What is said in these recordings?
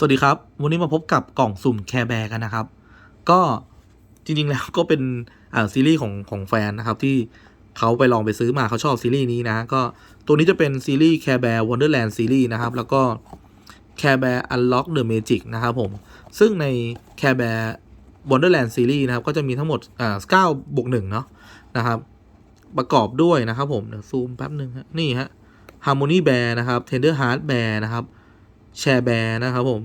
สวัสดีครับ วันนี้มาพบกับกล่องสุ่มแคร์แบร์กันนะครับ ก็จริงๆแล้วก็เป็นอ่าซีรีส์ของของแฟนนะครับ ที่เขาไปลองไปซื้อมาเขาชอบซีรีส์นี้นะ ก็ตัวนี้จะเป็นซีรีส์แคร์แบร์ว n นเดอร์แลนด์ซีรีส์นะครับ แล้วก็แคร์แบร์อันล็อกเดอะเมจิกนะครับผม ซึ่งในแคร์แบร์ว n นเดอร์แลนด์ซีรีส์นะครับ ก็จะมีทั้งหมดอ่าเก้าบวกหนึ่งเนาะนะครับ ประกอบด้วยนะครับผมเดี๋ยวซูมแป๊บหนึ่งฮะนี่ฮะ Harmony Bear นะครับ Tender Heart Bear นะครับ แชร์แบร์นะครับผม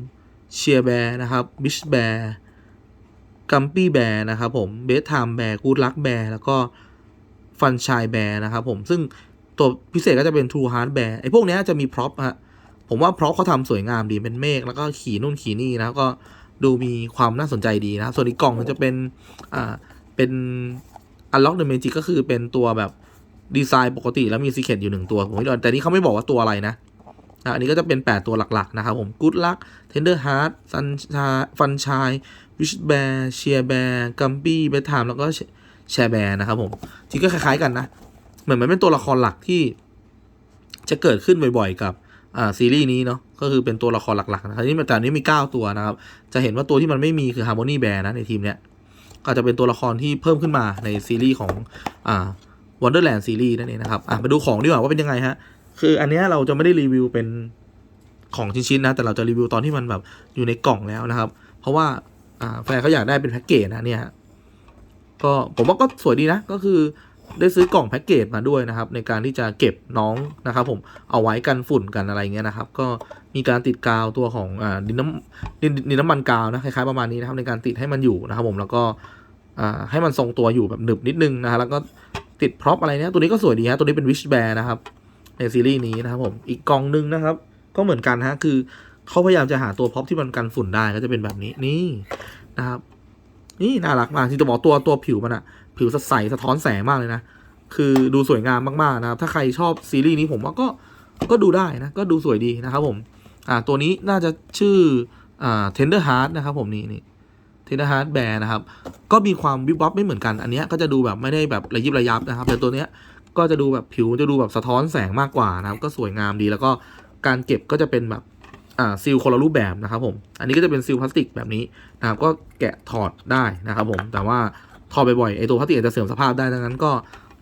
เชียร์แบร์นะครับบิชแบร์กัมปี้แบร์นะครับผมเบสไทม์แบร์กูดลักแบร์แล้วก็ฟันชายแบร์นะครับผมซึ่งตัวพิเศษก็จะเป็น True Heart Bear ไอ้พวกเนี้ยจะมีพร็อพฮะผมว่าพร็อพเขาทำสวยงามดีเป็นเมฆแล้วก็ขี่นู่นขี่นี่นะก็ดูมีความน่าสนใจดีนะส่วนอีกกล่องมันจะเป็นอ่าเป็น Unlock the Magic ก็คือเป็นตัวแบบดีไซน์ปกติแล้วมีซีเคตอยู่หนึ่งตัวผมไม่รู้แต่นี่เขาไม่บอกว่าตัวอะไรนะ นะอันนี้ก็จะเป็น 8 ตัวหลักๆ นะครับผม Good Luck Tender Heart ฟันชาฟันชาย Wish Bear เชียร์แบร์กัมปี้เบทามแล้วก็แชร์แบร์นะครับผม ที่ก็คล้ายๆกันนะ เหมือนมันเป็นตัวละครหลักที่จะเกิดขึ้นบ่อยๆ กับซีรีส์นี้เนาะก็คือเป็นตัวละครหลักๆนะครับนี่แต่อันนี้มี 9 ตัวนะครับ จะเห็นว่าตัวที่มันไม่มีคือ Harmony Bear นะในทีมเนี้ยก็จะเป็นตัวละครที่เพิ่มขึ้นมาในซีรีส์ของอ่า Wonderland ซีรีส์นั่นเองนะครับอะมาดูของดีกว่าว่าเป็นยังไงฮะ คืออันนี้เราจะไม่ได้รีวิวเป็นของชิ้นๆนะ แต่เราจะรีวิวตอนที่มันแบบอยู่ในกล่องแล้วนะครับ เพราะว่าแฟนเขาอยากได้เป็นแพ็กเกจนะเนี่ยก็ผมว่าก็สวยดีนะ ก็คือได้ซื้อกล่องแพ็กเกจมาด้วยนะครับ ในการที่จะเก็บน้องนะครับผมเอาไว้กันฝุ่นกันอะไรเงี้ยนะครับ ก็มีการติดกาวตัวของอดินน้ำดินดินน้ำมันกาวนะคล้ายๆประมาณนี้นะครับในการติดให้มันอยู่นะครับ ผมแล้วก็ให้มันทรงตัวอยู่แบบหนึบนิดนึงนะฮะแล้วก็ติดพร็อพอะไรเนี้ยตัวนี้ก็สวยดีฮะตัวนี้เป็นวิชแบร์นะครับ ในซีรีส์นี้นะครับผมอีกกองหนึงนะครับ ก็เหมือนกันฮะคือเขาพยายามจะหาตัวพ็อปที่มันกันฝุ่นได้ก็จะเป็นแบบนี้นี่นะครับ นี่น่ารักมากที่จะบอกตัวตัวผิวมันอะผิวสดใสสะท้อนแสงมากเลยนะคือดูสวยงามมากๆนะครับ ถ้าใครชอบซีรีส์นี้ผมว่าก็ก็ดูได้นะ ก็ดูสวยดีนะครับผมอ่าตัวนี้น่าจะชื่ออ่า Tender Heart นะครับผมนี่นี่ Tender Heart Bear นะครับ ก็มีความวิบวับไม่เหมือนกัน อันนี้ก็จะดูแบบไม่ได้แบบระยิบระยับนะครับ แต่ตัวเนี้ย ก็จะดูแบบผิวจะดูแบบสะท้อนแสงมากกว่านะครับ ก็สวยงามดีแล้วก็การเก็บก็จะเป็นแบบอ่าซีลคนละรูปแบบนะครับผมอันนี้ก็จะเป็นซีลพลาสติกแบบนี้นะครับก็แกะถอดได้นะครับผมแต่ว่าถอดบ่อยๆไอตัวพลาสติกอาจจะเสื่อมสภาพได้ดังนั้นก็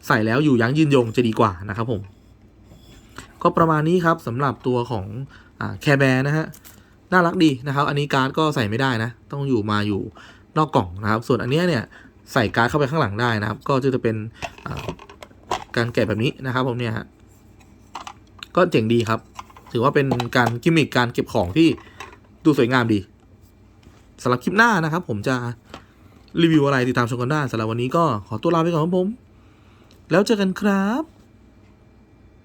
ใส่แล้วอยู่ยั้งยืนยงจะดีกว่านะครับผม ก็ประมาณนี้ครับสำหรับตัวของอ่าแคร์แบร์นะฮะน่ารักดีนะครับ อันนี้การ์ดก็ใส่ไม่ได้นะ ต้องอยู่มาอยู่นอกกล่องนะครับ ส่วนอันเนี้ยเนี่ยใส่การ์ดเข้าไปข้างหลังได้นะครับ ก็จะเป็น การแกะแบบนี้นะครับผมเนี่ยฮะก็เจ๋งดีครับ ถือว่าเป็นการกิมมิคการเก็บของที่ดูสวยงามดีสำหรับคลิปหน้านะครับ ผมจะรีวิวอะไรติดตามชมกันได้สำหรับวันนี้ก็ขอตัวลาไปก่อนครับผม แล้วเจอกันครับ